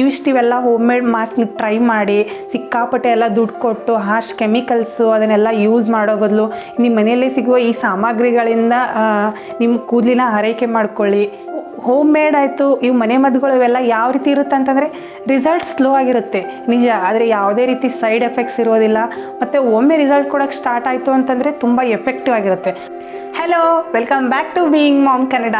ಇವಿಷ್ಟು ಇವೆಲ್ಲ home made mask try ಮಾಡಿ, ಸಿಕ್ಕಾಪಟ್ಟೆ ಎಲ್ಲ ದುಡ್ಡು ಕೊಟ್ಟು ಹಾರ್ಶ್ ಕೆಮಿಕಲ್ಸು ಅದನ್ನೆಲ್ಲ ಯೂಸ್ ಮಾಡೋ ಬದಲು ನಿಮ್ಮ ಮನೆಯಲ್ಲೇ ಸಿಗುವ ಈ ಸಾಮಗ್ರಿಗಳಿಂದ ನಿಮ್ಮ ಕೂದಲಿನ ಆರೈಕೆ ಮಾಡ್ಕೊಳ್ಳಿ. ಹೋಮ್ ಮೇಡ್ ಆಯಿತು, ಇವು ಮನೆ ಮದ್ದುಗಳು ಇವೆಲ್ಲ ಯಾವ ರೀತಿ ಇರುತ್ತೆ ಅಂತಂದರೆ ರಿಸಲ್ಟ್ ಸ್ಲೋ ಆಗಿರುತ್ತೆ. ನಿಜ, ಆದರೆ ಯಾವುದೇ ರೀತಿ ಸೈಡ್ ಎಫೆಕ್ಟ್ಸ್ ಇರೋದಿಲ್ಲ. ಮತ್ತು ಒಮ್ಮೆ ರಿಸಲ್ಟ್ ಕೊಡೋಕ್ಕೆ ಸ್ಟಾರ್ಟ್ ಆಯಿತು ಅಂತಂದರೆ ತುಂಬ ಎಫೆಕ್ಟಿವ್ ಆಗಿರುತ್ತೆ. Hello welcome back to being mom Kannada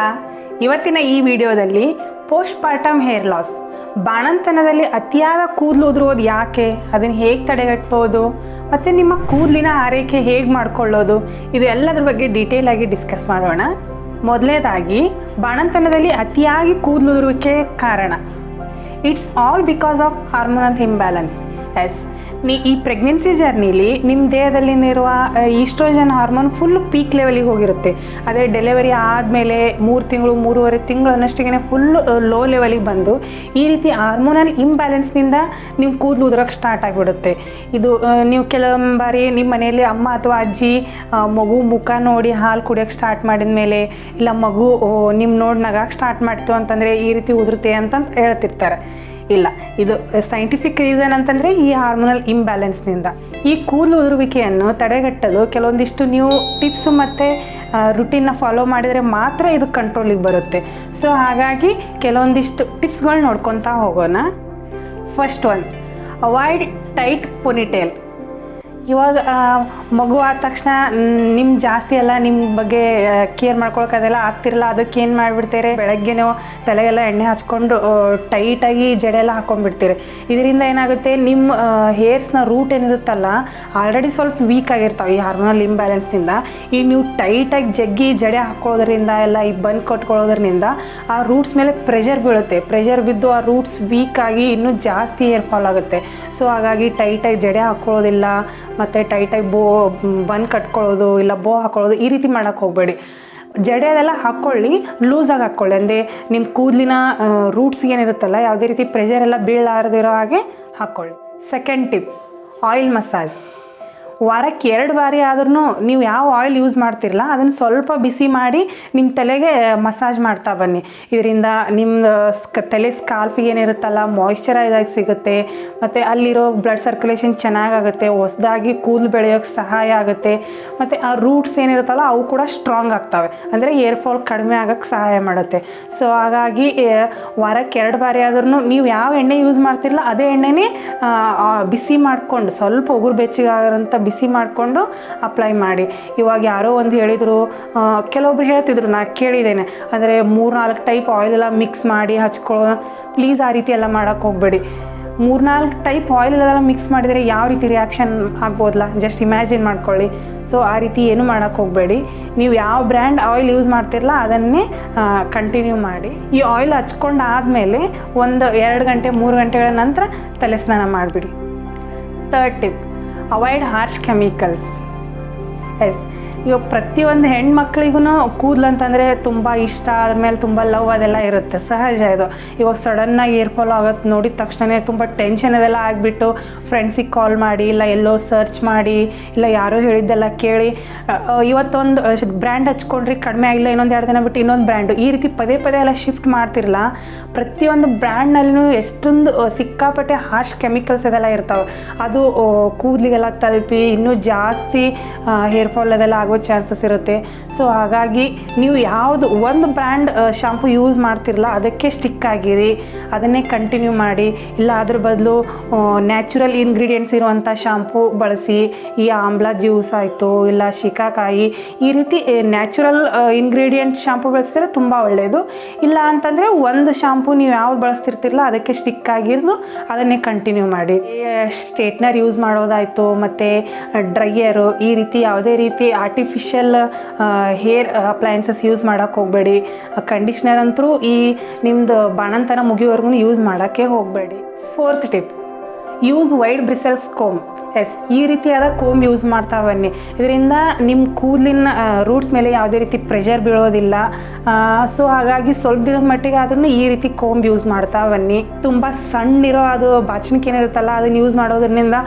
ಇವತ್ತಿನ ಈ ವಿಡಿಯೋದಲ್ಲಿ ಪೋಸ್ಟ್ ಪಾರ್ಟಮ್ ಹೇರ್ ಲಾಸ್ ಬಾಣಂತನದಲ್ಲಿ ಅತಿಯಾದ ಕೂದಲು ಉದುರೋದು ಯಾಕೆ? ಅದನ್ನು ಹೇಗೆ ತಡೆಗಟ್ಬೋದು? ಮತ್ತು ನಿಮ್ಮ ಕೂದಲಿನ ಆರೈಕೆ ಹೇಗೆ ಮಾಡ್ಕೊಳ್ಳೋದು? ಇದು ಎಲ್ಲದ್ರ ಬಗ್ಗೆ ಡೀಟೇಲ್ ಆಗಿ ಡಿಸ್ಕಸ್ ಮಾಡೋಣ. ಮೊದಲನೇದಾಗಿ ಬಾಣಂತನದಲ್ಲಿ ಅತಿಯಾಗಿ ಕೂದಲು ಉದುರುವಿಕೆ ಕಾರಣ. It's all because of hormonal imbalance S ನೀ ಈ ಪ್ರೆಗ್ನೆನ್ಸಿ ಜರ್ನಿಲಿ ನಿಮ್ಮ ದೇಹದಲ್ಲಿರುವ ಈಸ್ಟ್ರೋಜನ್ ಹಾರ್ಮೋನ್ ಫುಲ್ ಪೀಕ್ ಲೆವೆಲಿಗೆ ಹೋಗಿರುತ್ತೆ. ಅದೇ ಡೆಲಿವರಿ ಆದಮೇಲೆ ಮೂರು ತಿಂಗಳು, ಮೂರುವರೆ ತಿಂಗಳು ಅನ್ನೋಷ್ಟಿಗೆ ಫುಲ್ ಲೋ ಲೆವೆಲಿಗೆ ಬಂದು ಈ ರೀತಿ ಹಾರ್ಮೋನಲ್ ಇಂಬ್ಯಾಲೆನ್ಸ್ನಿಂದ ನಿಮ್ಮ ಕೂದಲು ಉದುರಕ್ಕೆ ಸ್ಟಾರ್ಟ್ ಆಗಿಬಿಡುತ್ತೆ. ಇದು ನೀವು ಕೆಲವೊಂದು ಬಾರಿ ನಿಮ್ಮ ಮನೆಯಲ್ಲಿ ಅಮ್ಮ ಅಥವಾ ಅಜ್ಜಿ ಮಗು ಮುಖ ನೋಡಿ ಹಾಲು ಕುಡಿಯೋಕ್ಕೆ ಸ್ಟಾರ್ಟ್ ಮಾಡಿದ ಮೇಲೆ ಇಲ್ಲ ಮಗು ನಿಮ್ಮ ನೋಡಿ ಸ್ಟಾರ್ಟ್ ಮಾಡ್ತು ಅಂತಂದರೆ ಈ ರೀತಿ ಉದುರುತ್ತೆ ಅಂತ ಹೇಳ್ತಿರ್ತಾರೆ. ಇಲ್ಲ. ಇದು ಸೈಂಟಿಫಿಕ್ ರೀಸನ್ ಅಂತಂದರೆ ಈ ಹಾರ್ಮೋನಲ್ ಇಂಬ್ಯಾಲೆನ್ಸ್ನಿಂದ ಈ ಕೂದಲು ಉದುರುವಿಕೆಯನ್ನು ತಡೆಗಟ್ಟಲು ಕೆಲವೊಂದಿಷ್ಟು ನೀವು ಟಿಪ್ಸ್ ಮತ್ತು ರುಟೀನ್ನ ಫಾಲೋ ಮಾಡಿದರೆ ಮಾತ್ರ ಇದು ಕಂಟ್ರೋಲಿಗೆ ಬರುತ್ತೆ. ಸೊ ಹಾಗಾಗಿ ಕೆಲವೊಂದಿಷ್ಟು ಟಿಪ್ಸ್ಗಳು ನೋಡ್ಕೊತಾ ಹೋಗೋಣ. First one avoid tight ponytail ಇವಾಗ ಮಗು ಆದ ತಕ್ಷಣ ನಿಮ್ಮ ಜಾಸ್ತಿ ಎಲ್ಲ ನಿಮ್ಮ ಬಗ್ಗೆ ಕೇರ್ ಮಾಡ್ಕೊಳಕ್ಕೆ ಅದೆಲ್ಲ ಆಗ್ತಿರಲ್ಲ, ಅದಕ್ಕೆ ಏನು ಮಾಡಿಬಿಡ್ತೀರಿ? ಬೆಳಗ್ಗೆನೋ ತಲೆಗೆಲ್ಲ ಎಣ್ಣೆ ಹಚ್ಕೊಂಡು ಟೈಟಾಗಿ ಜಡೆ ಎಲ್ಲ ಹಾಕೊಂಡ್ಬಿಡ್ತೀರಿ. ಇದರಿಂದ ಏನಾಗುತ್ತೆ ನಿಮ್ಮ ಹೇರ್ಸ್ನ ರೂಟ್ ಏನಿರುತ್ತಲ್ಲ ಆಲ್ರೆಡಿ ಸ್ವಲ್ಪ ವೀಕ್ ಆಗಿರ್ತಾವೆ ಈ ಹಾರ್ಮೋನಲ್ ಇಂಬ್ಯಾಲೆನ್ಸ್ನಿಂದ ಈಗ ನೀವು ಟೈಟಾಗಿ ಜಗ್ಗಿ ಜಡೆ ಹಾಕೋದ್ರಿಂದ ಎಲ್ಲ, ಈ ಬಂದ್ ಕಟ್ಕೊಳ್ಳೋದ್ರಿಂದ ಆ ರೂಟ್ಸ್ ಮೇಲೆ ಪ್ರೆಷರ್ ಬೀಳುತ್ತೆ. ಪ್ರೆಷರ್ ಬಿದ್ದು ಆ ರೂಟ್ಸ್ ವೀಕ್ ಆಗಿ ಇನ್ನೂ ಜಾಸ್ತಿ ಹೇರ್ ಫಾಲ್ ಆಗುತ್ತೆ. ಸೊ ಹಾಗಾಗಿ ಟೈಟಾಗಿ ಜಡೆ ಹಾಕ್ಕೊಳ್ಳೋದಿಲ್ಲ ಮತ್ತು ಟೈಟಾಗಿ ಬೋ, ಬನ್ ಕಟ್ಕೊಳ್ಳೋದು, ಇಲ್ಲ ಬೋ ಹಾಕೊಳ್ಳೋದು ಈ ರೀತಿ ಮಾಡೋಕ್ಕೆ ಹೋಗಬೇಡಿ. ಜಡೆ ಅದೆಲ್ಲ ಹಾಕ್ಕೊಳ್ಳಿ ಲೂಸಾಗಿ ಹಾಕ್ಕೊಳ್ಳಿ ಅಂದರೆ ನಿಮ್ಮ ಕೂದಲಿನ ರೂಟ್ಸ್ ಏನಿರುತ್ತಲ್ಲ, ಯಾವುದೇ ರೀತಿ ಪ್ರೆಷರ್ ಎಲ್ಲ ಬೀಳಾರದಿರೋ ಹಾಗೆ ಹಾಕ್ಕೊಳ್ಳಿ ಸೆಕೆಂಡ್ ಟಿಪ್ ಆಯಿಲ್ ಮಸಾಜ್ ವಾರಕ್ಕೆ ಎರಡು ಬಾರಿ ಆದ್ರೂ ನೀವು ಯಾವ ಆಯಿಲ್ ಯೂಸ್ ಮಾಡ್ತಿರಲ್ಲ ಅದನ್ನು ಸ್ವಲ್ಪ ಬಿಸಿ ಮಾಡಿ ನಿಮ್ಮ ತಲೆಗೆ ಮಸಾಜ್ ಮಾಡ್ತಾ ಬನ್ನಿ. ಇದರಿಂದ ನಿಮ್ಮ ತಲೆ ಸ್ಕಾಲ್ಪಿಗೆ ಏನಿರುತ್ತಲ್ಲ ಮಾಯಿಶ್ಚರೈಸ್ ಆಗಿ ಸಿಗುತ್ತೆ, ಮತ್ತು ಅಲ್ಲಿರೋ ಬ್ಲಡ್ ಸರ್ಕ್ಯುಲೇಷನ್ ಚೆನ್ನಾಗಾಗುತ್ತೆ, ಹೊಸದಾಗಿ ಕೂದಲು ಬೆಳೆಯೋಕ್ಕೆ ಸಹಾಯ ಆಗುತ್ತೆ, ಮತ್ತು ಆ ರೂಟ್ಸ್ ಏನಿರುತ್ತಲ್ಲ, ಅವು ಕೂಡ ಸ್ಟ್ರಾಂಗ್ ಆಗ್ತವೆ. ಅಂದರೆ ಏರ್ ಫಾಲ್ ಕಡಿಮೆ ಆಗೋಕ್ಕೆ ಸಹಾಯ ಮಾಡುತ್ತೆ. ಸೊ ಹಾಗಾಗಿ ವಾರಕ್ಕೆ ಎರಡು ಬಾರಿ ಆದ್ರೂ ನೀವು ಯಾವ ಎಣ್ಣೆ ಯೂಸ್ ಮಾಡ್ತಿರಲ್ಲ ಅದೇ ಎಣ್ಣೆನೇ ಬಿಸಿ ಮಾಡಿಕೊಂಡು, ಸ್ವಲ್ಪ ಉಗುರು ಬೆಚ್ಚಗಾಗರಂತ ಬಿಸಿ ಮಾಡಿಕೊಂಡು ಅಪ್ಲೈ ಮಾಡಿ. ಇವಾಗ ಯಾರೋ ಒಂದು ಹೇಳಿದರು ಕೆಲವೊಬ್ರು ಹೇಳ್ತಿದ್ರು ನಾನು ಕೇಳಿದ್ದೇನೆ. ಅಂದರೆ ಮೂರು ನಾಲ್ಕು ಟೈಪ್ ಆಯಿಲ್ ಎಲ್ಲ ಮಿಕ್ಸ್ ಮಾಡಿ ಹಚ್ಕೊಳ್ಳೋ ಪ್ಲೀಸ್ ಆ ರೀತಿ ಎಲ್ಲ ಮಾಡೋಕ್ಕೆ ಹೋಗಬೇಡಿ. ಮೂರ್ನಾಲ್ಕು ಟೈಪ್ ಆಯಿಲ್ ಎಲ್ಲ ಮಿಕ್ಸ್ ಮಾಡಿದರೆ ಯಾವ ರೀತಿ ರಿಯಾಕ್ಷನ್ ಆಗ್ಬೋದಲ್ಲ ಜಸ್ಟ್ ಇಮ್ಯಾಜಿನ್ ಮಾಡ್ಕೊಳ್ಳಿ. ಸೊ ಆ ರೀತಿ ಏನು ಮಾಡೋಕ್ಕೆ ಹೋಗಬೇಡಿ. ನೀವು ಯಾವ ಬ್ರ್ಯಾಂಡ್ ಆಯಿಲ್ ಯೂಸ್ ಮಾಡ್ತಿರಲ್ಲ ಅದನ್ನೇ ಕಂಟಿನ್ಯೂ ಮಾಡಿ. ಈ ಆಯಿಲ್ ಹಚ್ಕೊಂಡು ಆದಮೇಲೆ ಒಂದು ಎರಡು ಗಂಟೆ, ಮೂರು ಗಂಟೆಗಳ ನಂತರ ತಲೆ ಸ್ನಾನ ಮಾಡಿಬಿಡಿ. Third tip avoid harsh chemicals yes ಇವಾಗ ಪ್ರತಿಯೊಂದು ಹೆಣ್ಮಕ್ಳಿಗೂ ಕೂದಲು ಅಂತಂದರೆ ತುಂಬ ಇಷ್ಟ, ಆದಮೇಲೆ ತುಂಬ ಲವ್ ಅದೆಲ್ಲ ಇರುತ್ತೆ. ಸಹಜ ಇದು. ಇವಾಗ ಸಡನ್ನಾಗಿ ಏರ್ ಫಾಲ್ ಆಗುತ್ತೆ ನೋಡಿದ ತಕ್ಷಣ ತುಂಬ ಟೆನ್ಷನ್ ಅದೆಲ್ಲ ಆಗಿಬಿಟ್ಟು ಫ್ರೆಂಡ್ಸಿಗೆ ಕಾಲ್ ಮಾಡಿ, ಇಲ್ಲ ಎಲ್ಲೋ ಸರ್ಚ್ ಮಾಡಿ, ಇಲ್ಲ ಯಾರೋ ಹೇಳಿದ್ದೆಲ್ಲ ಕೇಳಿ. ಇವತ್ತೊಂದು ಬ್ರ್ಯಾಂಡ್ ಹಚ್ಕೊಂಡ್ರಿ, ಕಡಿಮೆ ಆಗಿಲ್ಲ, ಇನ್ನೊಂದು ಎರಡು ದಿನ ಬಿಟ್ಟು ಇನ್ನೊಂದು ಬ್ರ್ಯಾಂಡು ಈ ರೀತಿ ಪದೇ ಪದೇ ಎಲ್ಲ ಶಿಫ್ಟ್ ಮಾಡ್ತಿರಲ್ಲ ಪ್ರತಿಯೊಂದು ಬ್ರ್ಯಾಂಡ್ನಲ್ಲೂ ಎಷ್ಟೊಂದು ಸಿಕ್ಕಾಪಟ್ಟೆ ಹಾರ್ಶ್ ಕೆಮಿಕಲ್ಸ್ ಅದೆಲ್ಲ ಇರ್ತಾವೆ. ಅದು ಕೂದಲಿಗೆಲ್ಲ ತಲುಪಿ, ಇನ್ನೂ ಜಾಸ್ತಿ ಹೇರ್ ಫಾಲ್ ಅದೆಲ್ಲ ಆಗೋ ಚಾನ್ಸಸ್ ಇರುತ್ತೆ. ಸೊ ಹಾಗಾಗಿ ನೀವು ಯಾವುದು ಒಂದು ಬ್ರ್ಯಾಂಡ್ ಶಾಂಪು ಯೂಸ್ ಮಾಡ್ತಿರಲ್ಲ ಅದಕ್ಕೆ ಸ್ಟಿಕ್ ಆಗಿರಿ. ಅದನ್ನೇ ಕಂಟಿನ್ಯೂ ಮಾಡಿ. ಇಲ್ಲ ಅದ್ರ ಬದಲು ನ್ಯಾಚುರಲ್ ಇಂಗ್ರೀಡಿಯೆಂಟ್ಸ್ ಇರುವಂಥ ಶಾಂಪು ಬಳಸಿ. ಈ ಆಮ್ಲ ಜ್ಯೂಸ್ ಆಯಿತು, ಇಲ್ಲ ಶಿಕಾಕಾಯಿ, ಈ ರೀತಿ ನ್ಯಾಚುರಲ್ ಇಂಗ್ರೀಡಿಯೆಂಟ್ ಶಾಂಪು ಬಳಸಿದ್ರೆ ತುಂಬ ಒಳ್ಳೆಯದು ಇಲ್ಲ ಅಂತಂದರೆ ಒಂದು ಶಾಂಪು ನೀವು ಯಾವ್ದು ಬಳಸ್ತಿರ್ತಿರಲ್ಲ ಅದಕ್ಕೆ ಸ್ಟಿಕ್ ಆಗಿರೋದು, ಅದನ್ನೇ ಕಂಟಿನ್ಯೂ ಮಾಡಿ. ಸ್ಟೇಟ್ನರ್ ಯೂಸ್ ಮಾಡೋದಾಯಿತು, ಮತ್ತು ಡ್ರೈಯರು ಈ ರೀತಿ ಯಾವುದೇ ರೀತಿ ಆರ್ಟಿಫಿಷಿಯಲ್ ಹೇರ್ ಅಪ್ಲಯನ್ಸಸ್ ಯೂಸ್ ಮಾಡೋಕ್ಕೆ ಹೋಗಬೇಡಿ. ಕಂಡೀಷ್ನರ್ ಅಂತೂ ಈ ನಿಮ್ಮದು ಬಾಣಂತನ ಮುಗಿಯೋವರೆಗೂ ಯೂಸ್ ಮಾಡೋಕ್ಕೆ ಹೋಗಬೇಡಿ. Fourth tip use wide bristles comb yes ಈ ರೀತಿಯಾದ ಕೋಮ್ ಯೂಸ್ ಮಾಡ್ತಾ ಬನ್ನಿ. ಇದರಿಂದ ನಿಮ್ಮ ಕೂದಲಿನ ರೂಟ್ಸ್ ಮೇಲೆ ಯಾವುದೇ ರೀತಿ ಪ್ರೆಷರ್ ಬೀಳೋದಿಲ್ಲ. ಸೊ ಹಾಗಾಗಿ ಸ್ವಲ್ಪ ದಿನದ ಮಟ್ಟಿಗೆ ಆದ್ರೂ ಈ ರೀತಿ ಕೋಂಬ್ ಯೂಸ್ ಮಾಡ್ತಾ ಬನ್ನಿ. ತುಂಬ ಸಣ್ಣಿರೋ ಅದು ಬಾಚಣಿಕೆ ಏನಿರುತ್ತಲ್ಲ ಅದನ್ನು ಯೂಸ್ ಮಾಡೋದ್ರಿಂದ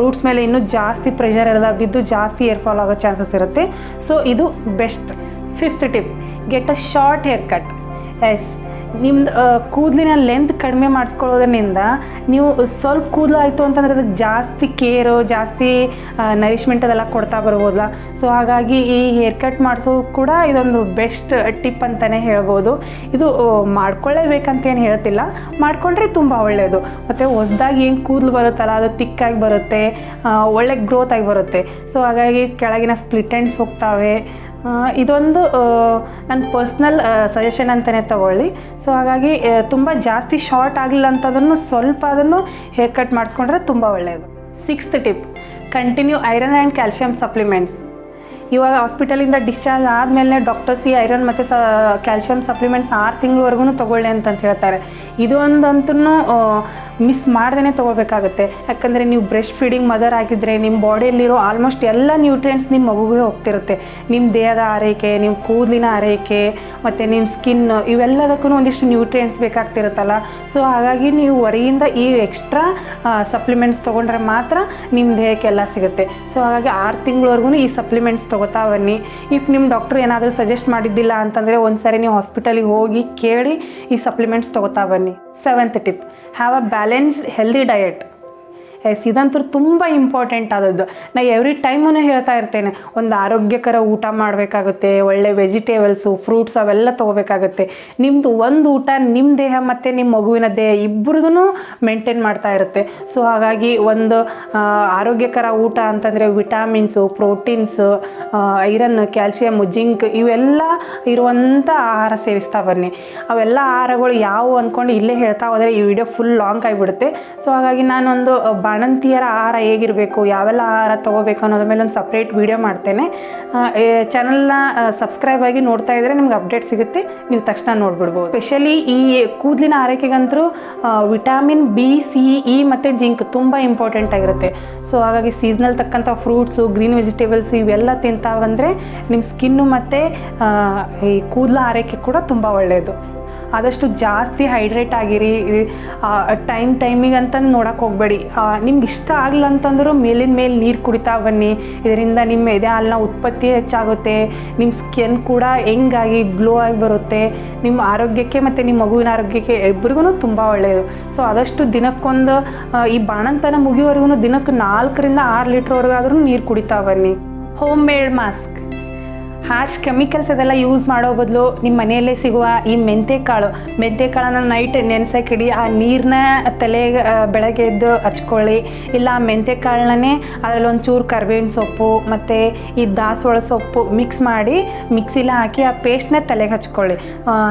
ರೂಟ್ಸ್ ಮೇಲೆ ಇನ್ನೂ ಜಾಸ್ತಿ ಪ್ರೆಷರ್ ಎಲ್ಲ ಬಿದ್ದು ಜಾಸ್ತಿ ಏರ್ ಫಾಲ್ ಆಗೋ ಚಾನ್ಸಸ್ ಇರುತ್ತೆ. ಸೊ ಇದು best fifth tip get a short hair cut yes ನಿಮ್ದು ಕೂದಲಿನ ಲೆಂತ್ ಕಡಿಮೆ ಮಾಡಿಸ್ಕೊಳ್ಳೋದ್ರಿಂದ ನೀವು ಸ್ವಲ್ಪ ಕೂದಲು ಆಯಿತು ಅಂತಂದರೆ ಅದಕ್ಕೆ ಜಾಸ್ತಿ ಕೇರು ಜಾಸ್ತಿ ನರಿಶ್ಮೆಂಟ್ ಅದೆಲ್ಲ ಕೊಡ್ತಾ ಬರ್ಬೋದಲ್ಲ. ಸೊ ಹಾಗಾಗಿ ಈ ಹೇರ್ ಕಟ್ ಮಾಡಿಸೋದು ಕೂಡ ಇದೊಂದು ಬೆಸ್ಟ್ ಟಿಪ್ ಅಂತಲೇ ಹೇಳ್ಬೋದು. ಇದು ಆ, ಮಾಡ್ಕೊಳ್ಳೇಬೇಕಂತ ಏನು ಹೇಳ್ತಿಲ್ಲ. ಮಾಡಿಕೊಂಡ್ರೆ ತುಂಬ ಒಳ್ಳೆಯದು ಮತ್ತು ಹೊಸ್ದಾಗಿ ಏನು ಕೂದಲು ಬರುತ್ತಲ್ಲ ಅದು ತಿಕ್ಕಾಗಿ ಬರುತ್ತೆ ಒಳ್ಳೆ ಗ್ರೋತ್ ಆಗಿ ಬರುತ್ತೆ. ಸೊ ಹಾಗಾಗಿ ಕೆಳಗಿನ ಸ್ಪ್ಲಿಟ್ ಎಂಡ್ಸ್ ಹೋಗ್ತಾವೆ. ಇದೊಂದು ನನ್ನ ಪರ್ಸ್ನಲ್ ಸಜೆಷನ್ ಅಂತಲೇ ತಗೊಳ್ಳಿ. ಸೊ ಹಾಗಾಗಿ ತುಂಬ ಜಾಸ್ತಿ ಶಾರ್ಟ್ ಆಗಲಿಲ್ಲ ಅಂತದನ್ನು ಸ್ವಲ್ಪ ಅದನ್ನು ಹೇರ್ ಕಟ್ ಮಾಡಿಸ್ಕೊಂಡ್ರೆ ತುಂಬ ಒಳ್ಳೆಯದು sixth tip continue iron and calcium supplements ಇವಾಗ ಹಾಸ್ಪಿಟಲಿಂದ ಡಿಸ್ಚಾರ್ಜ್ ಆದಮೇಲೆ ಡಾಕ್ಟರ್ಸ್ ಈ ಐರನ್ ಮತ್ತು ಸ ಕ್ಯಾಲ್ಶಿಯಂ ಸಪ್ಲಿಮೆಂಟ್ಸ್ ಆರು ತಿಂಗಳವರೆಗೂ ತೊಗೊಳ್ಳಿ ಅಂತಂತ ಹೇಳ್ತಾರೆ. ಇದು ಒಂದಂತೂ ಮಿಸ್ ಮಾಡ್ದೇ ತೊಗೋಬೇಕಾಗುತ್ತೆ ಯಾಕಂದರೆ ನೀವು ಬ್ರೆಸ್ಟ್ ಫೀಡಿಂಗ್ ಮದರ್ ಆಗಿದ್ದರೆ ನಿಮ್ಮ ಬಾಡಿಯಲ್ಲಿರೋ ಆಲ್ಮೋಸ್ಟ್ ಎಲ್ಲ ನ್ಯೂಟ್ರಿಯೆಂಟ್ಸ್ ನಿಮ್ಮ ಮಗುವಿಗೆ ಹೋಗ್ತಿರುತ್ತೆ. ನಿಮ್ಮ ದೇಹದ ಆರೈಕೆ ನಿಮ್ಮ ಕೂದಲಿನ ಆರೈಕೆ, ಮತ್ತು ನಿಮ್ಮ ಸ್ಕಿನ್ ಇವೆಲ್ಲದಕ್ಕೂ ಒಂದಿಷ್ಟು ನ್ಯೂಟ್ರಿಯೆಂಟ್ಸ್ ಬೇಕಾಗ್ತಿರುತ್ತಲ್ಲ. ಸೊ ಹಾಗಾಗಿ ನೀವು ಹೊರಗಿಂದ ಈ ಎಕ್ಸ್ಟ್ರಾ ಸಪ್ಲಿಮೆಂಟ್ಸ್ ತೊಗೊಂಡ್ರೆ ಮಾತ್ರ ನಿಮ್ಮ ದೇಹಕ್ಕೆಲ್ಲ ಸಿಗುತ್ತೆ. ಸೊ ಹಾಗಾಗಿ ಆರು ತಿಂಗಳವರೆಗೂ ಈ ಸಪ್ಲಿಮೆಂಟ್ಸ್ ತೊಗೋತಾ ಬನ್ನಿ. ಇಫ್ ನಿಮ್ಮ ಡಾಕ್ಟರ್ ಏನಾದರೂ ಸಜೆಸ್ಟ್ ಮಾಡಿದ್ದಿಲ್ಲ ಅಂತಂದರೆ ಒಂದು ಸಾರಿ ನೀವು ಹಾಸ್ಪಿಟಲಿಗೆ ಹೋಗಿ ಕೇಳಿ ಈ ಸಪ್ಲಿಮೆಂಟ್ಸ್ ತೊಗೋತಾ ಬನ್ನಿ. Seventh tip have a balanced healthy diet yes ಇದಂತೂ ತುಂಬ ಇಂಪಾರ್ಟೆಂಟ್ ಆದದ್ದು. ನಾ ಎವ್ರಿ ಟೈಮೂ ಹೇಳ್ತಾ ಇರ್ತೇನೆ ಒಂದು ಆರೋಗ್ಯಕರ ಊಟ ಮಾಡಬೇಕಾಗುತ್ತೆ ಒಳ್ಳೆ ವೆಜಿಟೇಬಲ್ಸು ಫ್ರೂಟ್ಸ್ ಅವೆಲ್ಲ ತೊಗೋಬೇಕಾಗುತ್ತೆ. ನಿಮ್ಮದು ಒಂದು ಊಟ ನಿಮ್ಮ ದೇಹ ಮತ್ತು ನಿಮ್ಮ ಮಗುವಿನ ದೇಹ ಇಬ್ಬರದೂ ಮೇಂಟೈನ್ ಮಾಡ್ತಾ ಇರುತ್ತೆ. ಸೊ ಹಾಗಾಗಿ ಒಂದು ಆರೋಗ್ಯಕರ ಊಟ ಅಂತಂದರೆ vitamins proteins iron calcium zinc ಇವೆಲ್ಲ ಇರುವಂಥ ಆಹಾರ ಸೇವಿಸ್ತಾ ಬನ್ನಿ. ಅವೆಲ್ಲ ಆಹಾರಗಳು ಯಾವುವು ಅಂದ್ಕೊಂಡು ಇಲ್ಲೇ ಹೇಳ್ತಾ ಹೋದರೆ ಈ ವಿಡಿಯೋ ಫುಲ್ ಲಾಂಗ್ ಆಗಿಬಿಡುತ್ತೆ ಸೊ ಹಾಗಾಗಿ ನಾನೊಂದು ಆ, ಬಾಣಂತಿಯರ ಆಹಾರ ಹೇಗಿರಬೇಕು, ಯಾವೆಲ್ಲ ಆಹಾರ ತೊಗೋಬೇಕು ಅನ್ನೋದ್ರ ಮೇಲೆ ಒಂದು ಸಪ್ರೇಟ್ ವಿಡಿಯೋ ಮಾಡ್ತೇನೆ. ಚಾನಲ್ನ ಸಬ್ಸ್ಕ್ರೈಬ್ ಆಗಿ ನೋಡ್ತಾ ಇದ್ದರೆ ನಿಮ್ಗೆ ಅಪ್ಡೇಟ್ ಸಿಗುತ್ತೆ. ನೀವು ತಕ್ಷಣ ನೋಡ್ಬಿಡ್ಬೋದು. ಸ್ಪೆಷಲಿ ಈ ಕೂದಲಿನ ಆರೈಕೆಗಂತರೂ ವಿಟಾಮಿನ್ ಬಿ ಸಿ ಇ ಮತ್ತು ಜಿಂಕ್ ತುಂಬ ಇಂಪಾರ್ಟೆಂಟ್ ಆಗಿರುತ್ತೆ. ಸೊ ಹಾಗಾಗಿ ಸೀಸನಲ್ ತಕ್ಕಂಥ ಫ್ರೂಟ್ಸು ಗ್ರೀನ್ ವೆಜಿಟೇಬಲ್ಸ್ ಇವೆಲ್ಲ ತಿಂತಾ ಬಂದರೆ ನಿಮ್ಮ ಸ್ಕಿನ್ನು ಮತ್ತು ಈ ಕೂದಲ ಆರೈಕೆ ಕೂಡ ತುಂಬ ಒಳ್ಳೆಯದು ಆದಷ್ಟು ಜಾಸ್ತಿ ಹೈಡ್ರೇಟ್ ಆಗಿರಿ ಟೈಮ್ ಟೈಮಿಗೆ ಅಂತಂದು ನೋಡೋಕೆ ಹೋಗಬೇಡಿ. ನಿಮ್ಗೆ ಇಷ್ಟ ಆಗಲ್ಲ ಅಂತಂದ್ರೂ ಮೇಲಿನ ಮೇಲೆ ನೀರು ಕುಡಿತಾ ಬನ್ನಿ. ಇದರಿಂದ ನಿಮ್ಮ ಎದೆ ಹಾಲಿನ ಉತ್ಪತ್ತಿ ಹೆಚ್ಚಾಗುತ್ತೆ, ನಿಮ್ಮ ಸ್ಕಿನ್ ಕೂಡ ಹೆಂಗಾಗಿ ಗ್ಲೋ ಆಗಿ ಬರುತ್ತೆ. ನಿಮ್ಮ ಆರೋಗ್ಯಕ್ಕೆ ಮತ್ತು ನಿಮ್ಮ ಮಗುವಿನ ಆರೋಗ್ಯಕ್ಕೆ ಇಬ್ಬರಿಗೂ ತುಂಬ ಒಳ್ಳೆಯದು. ಸೊ ಆದಷ್ಟು ದಿನಕ್ಕೊಂದು ಈ ಬಾಣಂತನ ಮುಗಿಯೋವರೆಗೂ ದಿನಕ್ಕೆ ನಾಲ್ಕರಿಂದ ಆರು ಲೀಟ್ರ್ವರೆಗಾದ್ರೂ ನೀರು ಕುಡಿತಾ ಬನ್ನಿ. Home made mask harsh chemicals ಅದೆಲ್ಲ ಯೂಸ್ ಮಾಡೋ ಬದಲು ನಿಮ್ಮ ಮನೆಯಲ್ಲೇ ಸಿಗುವ ಈ ಮೆಂತೆಕಾಳು. ಮೆಂತೆಕಾಳನ್ನ ನೈಟ್ ನೆನೆಸಕ್ಕಿಡಿ. ಆ ನೀರನ್ನ ತಲೆಗೆ ಬೆಳಗ್ಗೆ ಎದ್ದು ಹಚ್ಕೊಳ್ಳಿ. ಇಲ್ಲ ಆ ಮೆಂತೆಕಾಳನ್ನೇ ಅದರಲ್ಲಿ ಚೂರು ಕರ್ಬೇವಿನ ಸೊಪ್ಪು ಮತ್ತು ಈ ದಾಸವಾಳ ಸೊಪ್ಪು ಮಿಕ್ಸ್ ಮಾಡಿ ಮಿಕ್ಸಿಲಿ ಹಾಕಿ ಆ ಪೇಸ್ಟ್ನ ತಲೆಗೆ ಹಚ್ಕೊಳ್ಳಿ.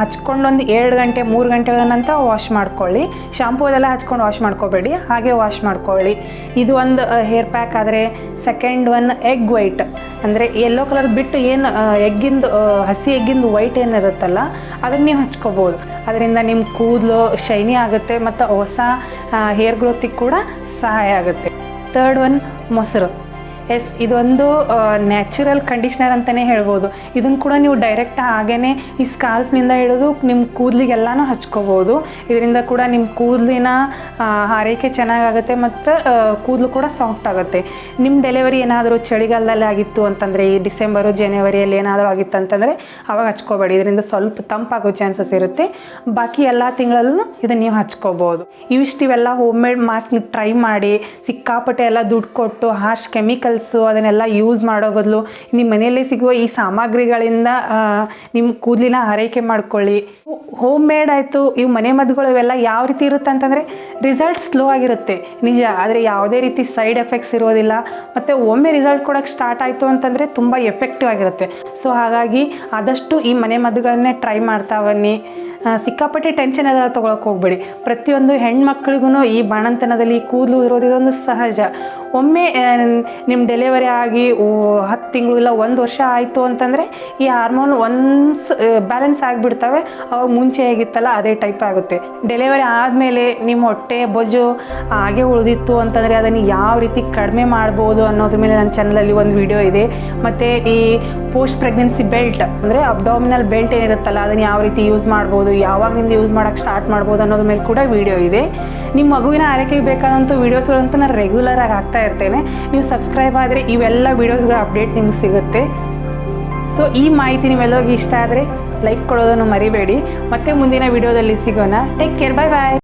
ಹಚ್ಕೊಂಡು ಒಂದು ಎರಡು ಗಂಟೆ, ಮೂರು ಗಂಟೆಗಳ ನಂತರ ವಾಶ್ ಮಾಡ್ಕೊಳ್ಳಿ. ಶಾಂಪೂ ಅದೆಲ್ಲ ಹಚ್ಕೊಂಡು ವಾಶ್ ಮಾಡ್ಕೋಬೇಡಿ. ಹಾಗೆ ವಾಶ್ ಮಾಡ್ಕೊಳ್ಳಿ. ಇದು ಒಂದು ಹೇರ್ ಪ್ಯಾಕ್ ಆದರೆ ಸೆಕೆಂಡ್ ಒನ್ ಎಗ್ ವೈಟ್ ಅಂದರೆ ಯೆಲ್ಲೋ ಕಲರ್ ಬಿಟ್ಟು ಏನು ಎಗ್ಗಿಂದು ಹಸಿ ಎಗ್ಗಿಂದು ವೈಟ್ ಏನಿರುತ್ತಲ್ಲ, ಅದನ್ನು ನೀವು ಹಚ್ಕೋಬೋದು. ಅದರಿಂದ ನಿಮ್ಮ ಕೂದಲು ಶೈನಿ ಆಗುತ್ತೆ ಮತ್ತು ಹೊಸ ಹೇರ್ ಗ್ರೋತಿಗೆ ಕೂಡ ಸಹಾಯ ಆಗುತ್ತೆ. ತರ್ಡ್ ಒನ್ ಮೊಸರು. ಎಸ್, ಇದೊಂದು ನ್ಯಾಚುರಲ್ ಕಂಡೀಷ್ನರ್ ಅಂತಲೇ ಹೇಳ್ಬೋದು. ಇದನ್ನು ಕೂಡ ನೀವು ಡೈರೆಕ್ಟ್ ಹಾಗೇ ಈ ಸ್ಕಾಲ್ಪ್ನಿಂದ ಹಿಡಿದು ನಿಮ್ಮ ಕೂದಲಿಗೆಲ್ಲನೂ ಹಚ್ಕೋಬೋದು. ಇದರಿಂದ ಕೂಡ ನಿಮ್ಮ ಕೂದಲಿನ ಆರೈಕೆ ಚೆನ್ನಾಗಾಗುತ್ತೆ ಮತ್ತು ಕೂದಲು ಕೂಡ ಸಾಫ್ಟ್ ಆಗುತ್ತೆ. ನಿಮ್ಮ ಡೆಲಿವರಿ ಏನಾದರೂ ಚಳಿಗಾಲದಲ್ಲಿ ಆಗಿತ್ತು ಅಂತಂದರೆ, ಈ ಡಿಸೆಂಬರು ಜನವರಿಯಲ್ಲಿ ಏನಾದರೂ ಆಗಿತ್ತು ಅಂತಂದರೆ, ಅವಾಗ ಹಚ್ಕೋಬೇಡಿ. ಇದರಿಂದ ಸ್ವಲ್ಪ ತಂಪಾಗೋ ಚಾನ್ಸಸ್ ಇರುತ್ತೆ. ಬಾಕಿ ಎಲ್ಲ ತಿಂಗಳಲ್ಲೂ ಇದನ್ನು ನೀವು ಹಚ್ಕೋಬೋದು. ಇವಿಷ್ಟು ಇವೆಲ್ಲ ಹೋಮ್ ಮೇಡ್ ಮಾಸ್ಕ್ ಟ್ರೈ ಮಾಡಿ, ಸಿಕ್ಕಾಪಟ್ಟೆ ಎಲ್ಲ ದುಡ್ಡು ಕೊಟ್ಟು ಹಾರ್ಶ್ ಕೆಮಿಕಲ್ಸು ಅದನ್ನೆಲ್ಲ ಯೂಸ್ ಮಾಡೋ ಬದಲು ನಿಮ್ಮ ಮನೆಯಲ್ಲೇ ಸಿಗುವ ಈ ಸಾಮಗ್ರಿಗಳಿಂದ ನಿಮ್ಮ ಕೂದಲಿನ ಆರೈಕೆ ಮಾಡ್ಕೊಳ್ಳಿ. ಹೋಮ್ ಮೇಡ್ ಆಯಿತು, ಇವು ಮನೆ ಮದ್ದುಗಳು ಇವೆಲ್ಲ ಯಾವ ರೀತಿ ಇರುತ್ತೆ ಅಂತಂದರೆ ರಿಸಲ್ಟ್ ಸ್ಲೋ ಆಗಿರುತ್ತೆ. ನಿಜ, ಆದರೆ ಯಾವುದೇ ರೀತಿ ಸೈಡ್ ಎಫೆಕ್ಟ್ಸ್ ಇರೋದಿಲ್ಲ. ಮತ್ತು ಒಮ್ಮೆ ರಿಸಲ್ಟ್ ಕೊಡೋಕ್ಕೆ ಸ್ಟಾರ್ಟ್ ಆಯಿತು ಅಂತಂದರೆ ತುಂಬ ಎಫೆಕ್ಟಿವ್ ಆಗಿರುತ್ತೆ. ಸೊ ಹಾಗಾಗಿ ಆದಷ್ಟು ಈ ಮನೆ ಮದ್ದುಗಳನ್ನೇ ಟ್ರೈ ಮಾಡ್ತಾ ಬನ್ನಿ. ಸಿಕ್ಕಾಪಟ್ಟೆ ಟೆನ್ಷನ್ ಅದೆಲ್ಲ ತೊಗೊಳಕ್ಕೆ ಹೋಗ್ಬೇಡಿ. ಪ್ರತಿಯೊಂದು ಹೆಣ್ಮಕ್ಳಿಗೂ ಈ ಬಾಣಂತನದಲ್ಲಿ ಕೂದಲು ಇರೋದು ಇದೊಂದು ಸಹಜ. ಒಮ್ಮೆ ನಿಮ್ಮ ಡೆಲಿವರಿ ಆಗಿ ಹತ್ತು ತಿಂಗಳು ಇಲ್ಲ ಒಂದು ವರ್ಷ ಆಯಿತು ಅಂತಂದರೆ ಈ ಹಾರ್ಮೋನ್ ಒನ್ಸ್ ಬ್ಯಾಲೆನ್ಸ್ ಆಗಿಬಿಡ್ತವೆ. ಅವಾಗ ಮುಂಚೆ ಹೇಗಿತ್ತಲ್ಲ ಅದೇ ಟೈಪ್ ಆಗುತ್ತೆ. ಡೆಲಿವರಿ ಆದಮೇಲೆ ನಿಮ್ಮ ಹೊಟ್ಟೆ ಬೊಜ್ಜು ಹಾಗೆ ಉಳಿದಿತ್ತು ಅಂತಂದರೆ ಅದನ್ನು ಯಾವ ರೀತಿ ಕಡಿಮೆ ಮಾಡ್ಬೋದು ಅನ್ನೋದ್ರ ಮೇಲೆ ನನ್ನ ಚಾನಲಲ್ಲಿ ಒಂದು ವಿಡಿಯೋ ಇದೆ. ಮತ್ತು ಈ ಪೋಸ್ಟ್ ಪ್ರೆಗ್ನೆನ್ಸಿ ಬೆಲ್ಟ್ ಅಂದರೆ ಅಬ್ಡಾಮಿನಲ್ ಬೆಲ್ಟ್ ಏನಿರುತ್ತಲ್ಲ ಅದನ್ನು ಯಾವ ರೀತಿ ಯೂಸ್ ಮಾಡ್ಬೋದು ಯಾವಾಗಿಂದ ಯೂಸ್ ಮಾಡೋಕ್ಕೆ ಸ್ಟಾರ್ಟ್ ಮಾಡ್ಬೋದು ಅನ್ನೋದ್ರ ಮೇಲೆ ಕೂಡ ವೀಡಿಯೋ ಇದೆ. ನಿಮ್ಮ ಮಗುವಿನ ಆರೈಕೆಗೆ ಬೇಕಾದಂಥ ವೀಡಿಯೋಸ್ಗಳಂತೂ ನಾನು ರೆಗ್ಯುಲರ್ ಆಗಿ ಹಾಕ್ತಾ ಇರ್ತೇನೆ. ನೀವು ಸಬ್ಸ್ಕ್ರೈಬ್ ಆದರೆ ಇವೆಲ್ಲ ವೀಡಿಯೋಸ್ಗಳ ಅಪ್ಡೇಟ್ ನಿಮ್ಗೆ ಸಿಗುತ್ತೆ. ಸೊ ಈ ಮಾಹಿತಿ ನಿಮ್ಮೆಲ್ಲರಿಗೂ ಇಷ್ಟ ಆದರೆ ಲೈಕ್ ಕೊಡೋದನ್ನು ಮರಿಬೇಡಿ. ಮತ್ತೆ ಮುಂದಿನ ವೀಡಿಯೋದಲ್ಲಿ ಸಿಗೋಣ. ಟೇಕ್ ಕೇರ್ ಬಾಯ್ ಬಾಯ್